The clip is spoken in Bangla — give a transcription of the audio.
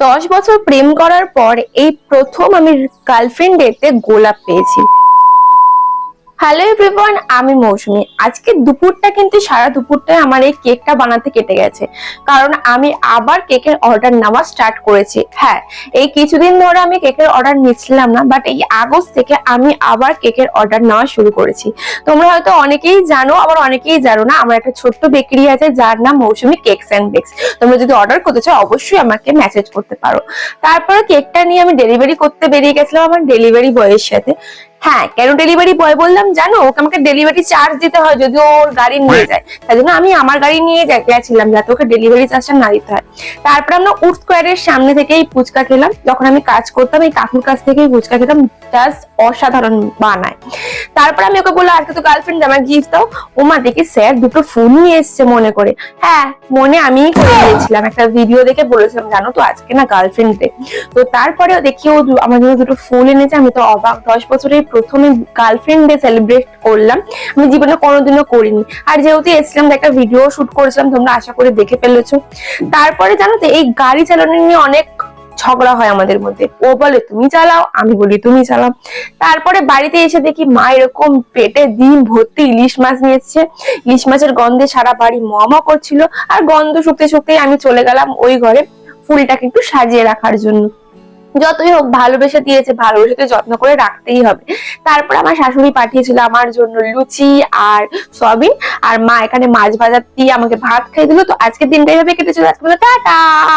দশ বছর প্রেম করার পর এই প্রথম আমি গার্লফ্রেন্ড ডেতে গোলাপ পেয়েছি। হ্যালো এভরিওয়ান আমি মৌসুমি। আজকে দুপুরটা কিন্তু সারা দুপুরটাই আমার এই কেকটা বানাতে কেটে গেছে। কারণ আমি আবার কেকের অর্ডার নেওয়া স্টার্ট করেছি। হ্যাঁ এই কিছুদিন ধরে আমি কেকের অর্ডার নিচ্ছিলাম না বাট এই আগস্ট থেকে আমি আবার কেকের অর্ডার নেওয়া শুরু করেছি। তোমরা হয়তো অনেকেই জানো, আবার অনেকেই জানো না, আমার একটা ছোট্ট বেকারি আছে যার নাম মৌসুমি কেকস অ্যান্ড বেকস তোমরা যদি অর্ডার করতে চাও, অবশ্যই আমাকে মেসেজ করতে পারো। তারপরে কেকটা নিয়ে আমি ডেলিভারি করতে বেরিয়ে গেছিলাম আমার ডেলিভারি বয়ের সাথে। হ্যাঁ কেন ডেলিভারি বয় বললাম জানো ওকে আমাকে ডেলিভারি চার্জ দিতে হয় যদি ওর গাড়ি নিয়ে যায়। তাই জন্য আমি আমার গাড়ি নিয়ে গেছিলাম যাতে ওকে ডেলিভারি চার্জটা না দিতে হয়। তারপর আমরা উড স্কোয়ারের সামনে থেকেই ফুচকা খেলাম। যখন আমি কাজ করতাম এই কাকুর কাছ থেকেই ফুচকা খেতাম। জাস্ট অসাধারণ বানায়। তারপর আমি ওকে বললাম আজকে তো গার্লফ্রেন্ড আমার গিফট দাও। ওমা দেখি স্যার দুটো ফুল নিয়ে এসছে মনে করে। হ্যাঁ মনে আমিই করে দিয়েছিলাম। একটা ভিডিও দেখে বলেছিলাম জানো তো আজকে না গার্লফ্রেন্ড ডে তো তারপরে দেখি ও আমার জন্য দুটো ফুল এনেছে। আমি তো অবাক। দশ বছরের প্রথমে গার্লফ্রেন্ড ডে সেলিব্রেট করলাম। আমি জীবনে কোনোদিনও করিনি। আর যেহেতু এসছিলাম একটা ভিডিও শুট করেছিলাম, তোমরা আশা করে দেখে ফেলেছো। তারপরে জানো তো, এই গাড়ি চালানো নিয়ে অনেক ঝগড়া হয় আমাদের মধ্যে। ও বলে, তুমি চালাও, আমি বলি, তুমি চালাও। তারপরে বাড়িতে এসে দেখি মা এরকম পেটে দিন ভর্তি ইলিশ মাছ নিয়ে ইলিশ মাছের গন্ধে সারা বাড়ি মমা করছিল। আর গন্ধ শুকতে শুকতেই আমি চলে গেলাম ওই ঘরে ফুলটাকে একটু সাজিয়ে রাখার জন্য। যতই হোক ভালোবেসে দিয়েছে ভালোবেসে যত্ন করে রাখতেই হবে। তারপর আমার শাশুড়ি পাঠিয়েছিল আমার জন্য লুচি আর সয়াবিন। আর মা এখানে মাছ ভাজা দিয়ে আমাকে ভাত খাই দিল। তো আজকের দিনটা এভাবে কেটেছিল আজকে টাটা!